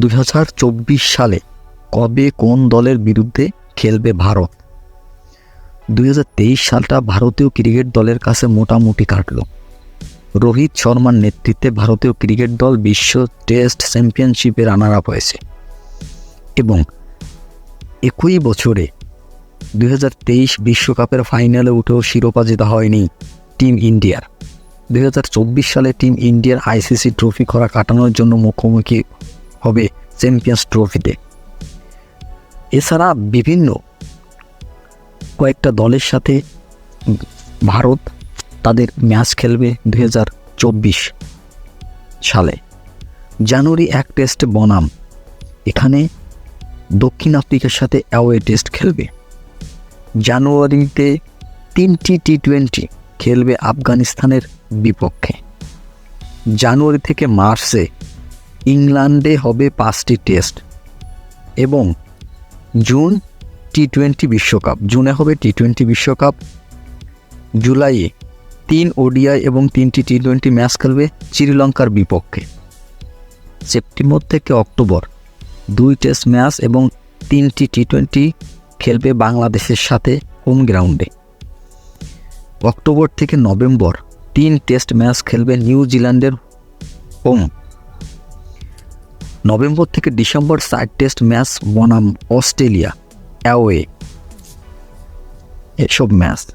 দুই হাজার চব্বিশ সালে কবে কোন দলের বিরুদ্ধে খেলবে ভারত? দুই হাজার তেইশ সালটা ভারতীয় ক্রিকেট দলের কাছে মোটামুটি কাটল। রোহিত শর্মার নেতৃত্বে ভারতীয় ক্রিকেট দল বিশ্ব টেস্ট চ্যাম্পিয়নশিপে রানার আপ হয়েছে। এবং একই বছরে দুই বিশ্বকাপের ফাইনালে উঠেও শিরোপা জেতা হয়নি টিম ইন্ডিয়ার। দুই হাজার চব্বিশ সালে টিম ইন্ডিয়ার আইসিসি ট্রফি খরা কাটানোর জন্য মুখোমুখি হবে চ্যাম্পিয়ন্স ট্রফিতে এছাড়া বিভিন্ন কয়েকটা দলের সাথে ভারত তাদের ম্যাচ খেলবে দু হাজার চব্বিশ সালে। জানুয়ারি এক টেস্ট বনাম। এখানে দক্ষিণ আফ্রিকার সাথে অ্যাওয়ে টেস্ট খেলবে। জানুয়ারিতে তিনটি টি টোয়েন্টি খেলবে আফগানিস্তানের বিপক্ষে। জানুয়ারি থেকে মার্চে ইংল্যান্ডে হবে পাঁচটি টেস্ট এবং জুন টি টোয়েন্টি বিশ্বকাপ, জুনে হবে টি টোয়েন্টি বিশ্বকাপ। জুলাইয়ে তিন ওডিআই এবং তিনটি টি টোয়েন্টি ম্যাচ খেলবে শ্রীলঙ্কার বিপক্ষে। সেপ্টেম্বর থেকে অক্টোবর দুই টেস্ট ম্যাচ এবং তিনটি টি টোয়েন্টি খেলবে বাংলাদেশের সাথে হোম গ্রাউন্ডে। অক্টোবর থেকে নভেম্বর তিন টেস্ট ম্যাচ খেলবে নিউজিল্যান্ডের হোম নভেম্বর থেকে ডিসেম্বর সাইড টেস্ট ম্যাচ বনাম অস্ট্রেলিয়া অ্যাওয়ে। এসব ম্যাচ।